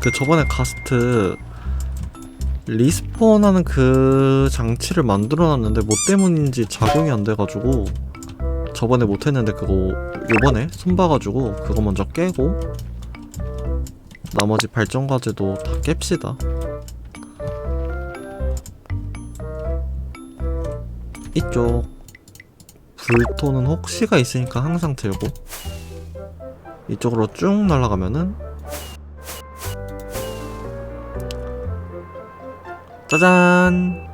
그 저번에 가스트 리스폰하는 그 장치를 만들어놨는데 뭐 때문인지 작용이 안 돼가지고 저번에 못했는데 그거 요번에 손봐가지고 그거 먼저 깨고 나머지 발전 과제도 다 깹시다. 이쪽 불토는 혹시가 있으니까 항상 들고 이쪽으로 쭉 날아가면은 짜잔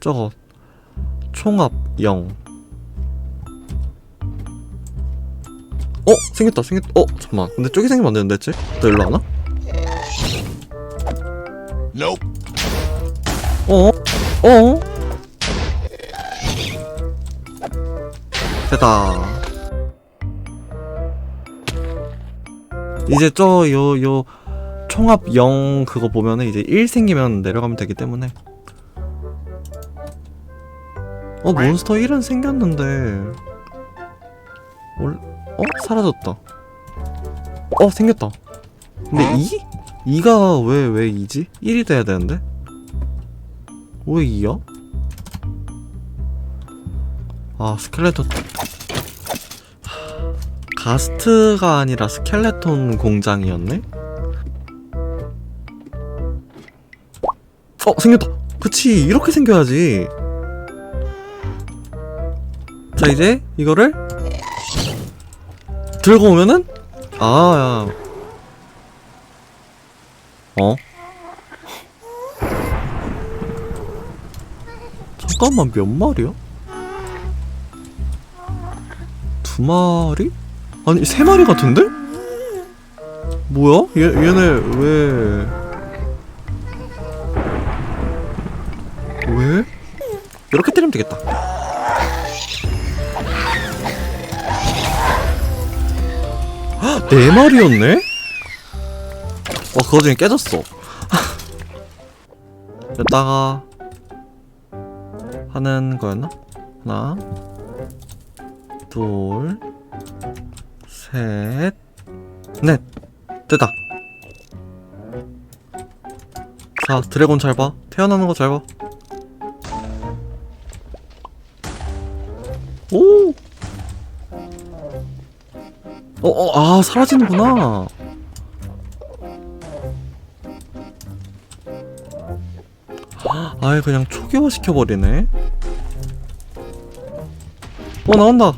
저거 총합 0 어? 생겼다 생겼 어? 잠깐만 근데 저기 생기면 안 되는데 쟤? 너 일로 와나? Nope. 어? 어? 됐다. 이제 저 요 요 총합 0 그거 보면은 이제 1 생기면 내려가면 되기 때문에 어 몬스터 1은 생겼는데 올 어? 사라졌다. 어 생겼다. 근데 2? 2가 왜 왜 2지? 1이 돼야 되는데? 왜 2야? 아 스켈레톤 하, 가스트가 아니라 스켈레톤 공장이었네? 어 생겼다 그치 이렇게 생겨야지 자 이제 이거를 들고 오면은 아 어? 잠깐만 몇 마리야? 두 마리? 아니 세 마리 같은데? 뭐야? 얘 얘네 왜? 왜? 이렇게 때리면 되겠다. 헉, 네 마리였네? 와 그거 중에 깨졌어. 여기다가 하는 거였나? 하나, 둘, 셋, 넷. 됐다. 자, 드래곤 잘 봐. 태어나는 거 잘 봐. 오! 어, 어, 아, 사라지는구나. 아예 그냥 초기화 시켜버리네. 어 나온다.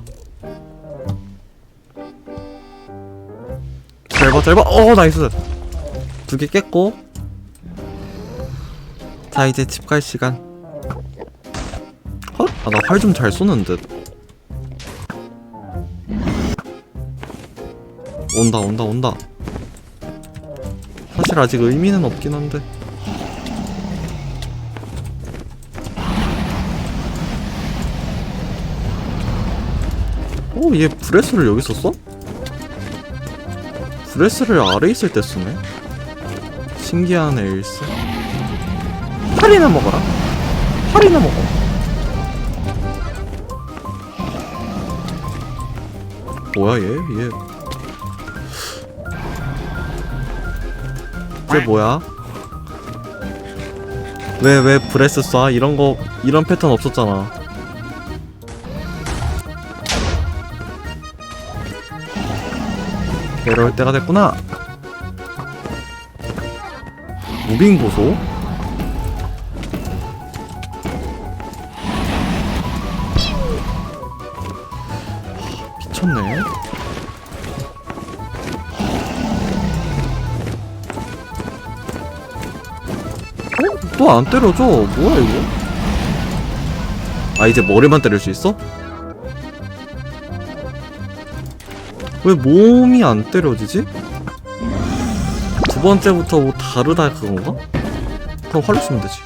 잘봐. 어 나이스. 두 개 깼고. 자 이제 집 갈 시간. 헛? 아나 활 좀 잘 쏘는 듯. 온다 온다 온다. 사실 아직 의미는 없긴 한데. 오, 얘 브레스를 여기서 써? 브레스를 아래 있을 때 쓰네? 신기한 에일스. 팔이나 먹어라. 팔이나 먹어. 뭐야, 얘? 얘. 쟤 뭐야? 왜, 왜 브레스 쏴? 이런 거, 이런 패턴 없었잖아. 내려올 때가 됐구나. 무빙 보소. 미쳤네. 어? 또 안 때려줘. 뭐야 이거? 아 이제 머리만 때릴 수 있어? 왜 몸이 안 때려지지? 두 번째부터 뭐 다르다 그건가? 그럼 활로 쓰면 되지.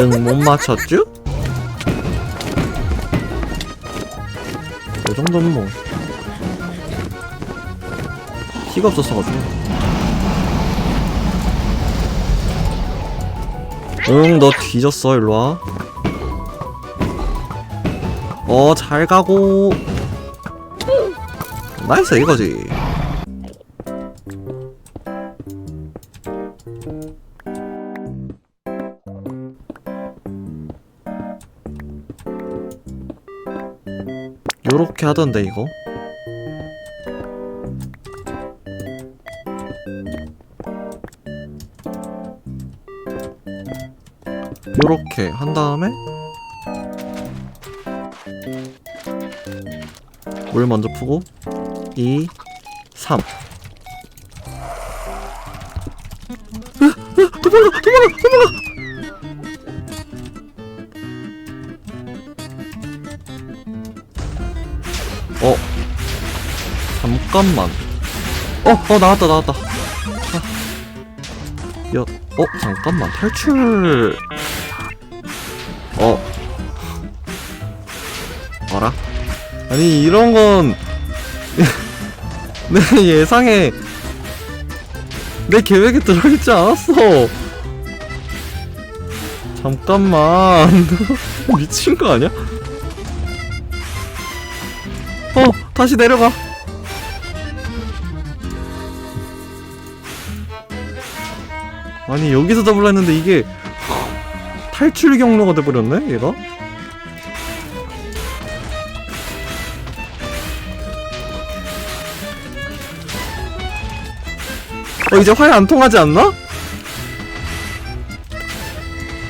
응, 못 맞췄쥬? 이 정도면 뭐. 피가 없었어가지고. 응 너 뒤졌어 일로와. 어 잘 가고. 나이스 이거지. 요렇게 하던데 이거 요렇게 한 다음에 물 먼저 푸고 2 3 도망가 도망가 도망가 어 잠깐만 어어 나왔다 나왔다 아. 야, 어 잠깐만. 탈출. 어. 알아? 아니 이런 건 내 예상에 내 계획에 들어있지 않았어. 잠깐만. 미친 거 아니야? 어 다시 내려가 아니 여기서 잡으려 했는데 이게 탈출 경로가 돼버렸네 얘가? 어 이제 화해 안 통하지 않나?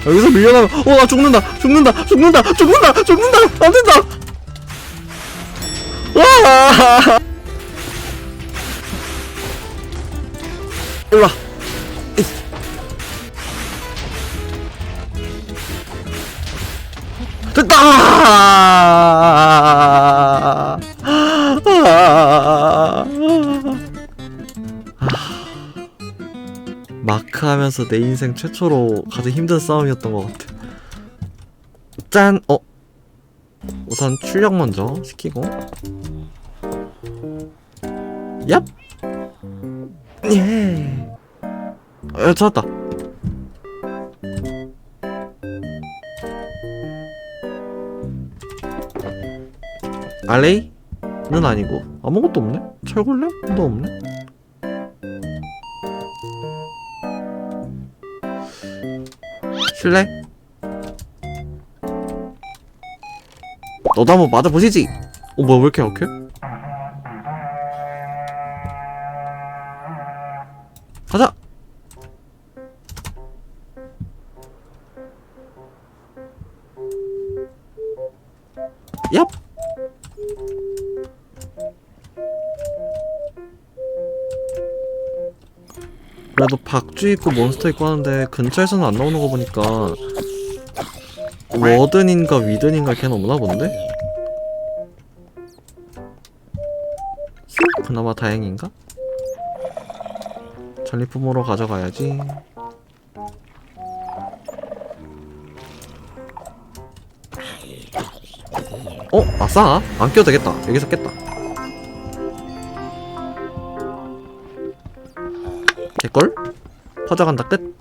여기서 밀려나면 어 나 죽는다 죽는다 죽는다 죽는다 죽는다! 안 된다! 와! 일로와 됐다 마크 하면서 내 인생 최초로 가장 힘든 싸움이었던 것 같아. 짠! 어? 우선 출력 먼저 시키고. 얍! 예! 어, 찾았다. 알레이는 아니고 아무것도 없네? 철골렘도 없네? 실례? 너도 한번 맞아보시지! 어 뭐야 왜 이렇게 약해? 가자! 얍! 그래도 박쥐 있고 몬스터 있고 하는데 근처에서는 안 나오는 거 보니까 워든인가 위든인가 걔는 없나 본데? 휴, 그나마 다행인가? 전리품으로 가져가야지 어? 아싸 안 껴도 되겠다 여기서 깼다 개꿀? 퍼져간다 끝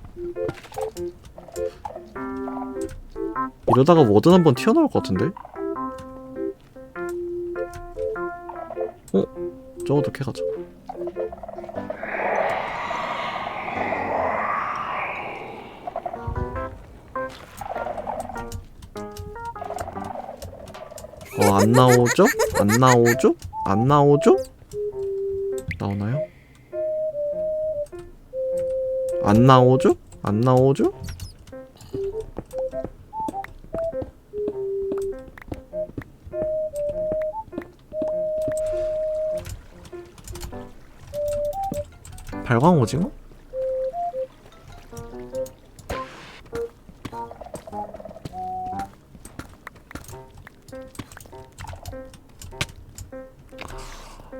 이러다가 워든 한번 튀어나올 것 같은데? 어? 저것도 캐가자 어, 안 나오죠? 안 나오죠? 안 나오죠? 나오나요? 안 나오죠? 안 나오죠? 발광 오징어?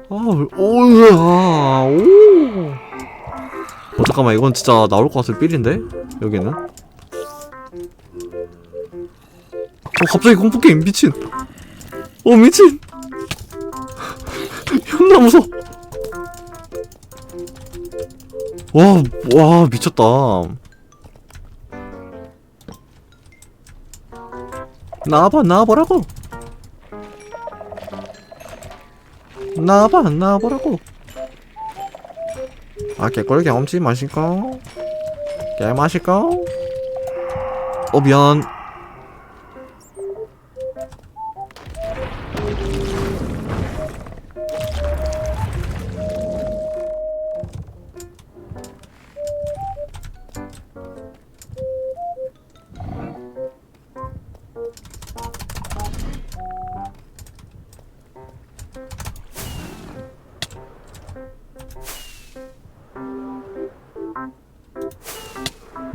아, 왜- 오야, 오. 어, 잠깐만, 이건 진짜 나올 것 같은 삘인데? 여기는? 어, 갑자기 공포게임, 미친. 어, 미친. 존나 무서워. 와, 와, 미쳤다. 나와봐, 나와보라고. 나와봐, 나와보라고. 아, 개꿀 경험치 마실까? 개 마실까? 어, 미안.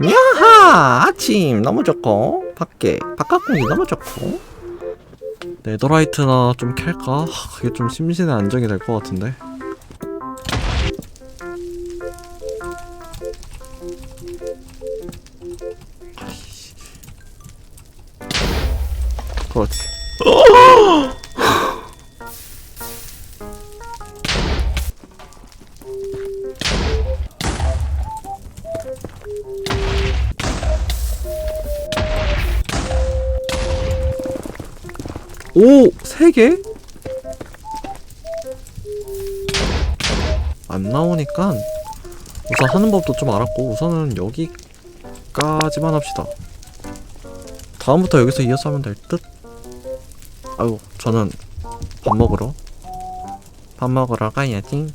야하! 아침 너무 좋고 밖에 바깥 공기 너무 좋고 네더라이트나 좀 캘까? 하, 그게 좀 심신의 안정이 될 것 같은데. 그렇지 오! 세 개? 안 나오니까 우선 하는 법도 좀 알았고 우선은 여기까지만 합시다 다음부터 여기서 이어서 하면 될 듯? 아유 저는 밥 먹으러 밥 먹으러 가야지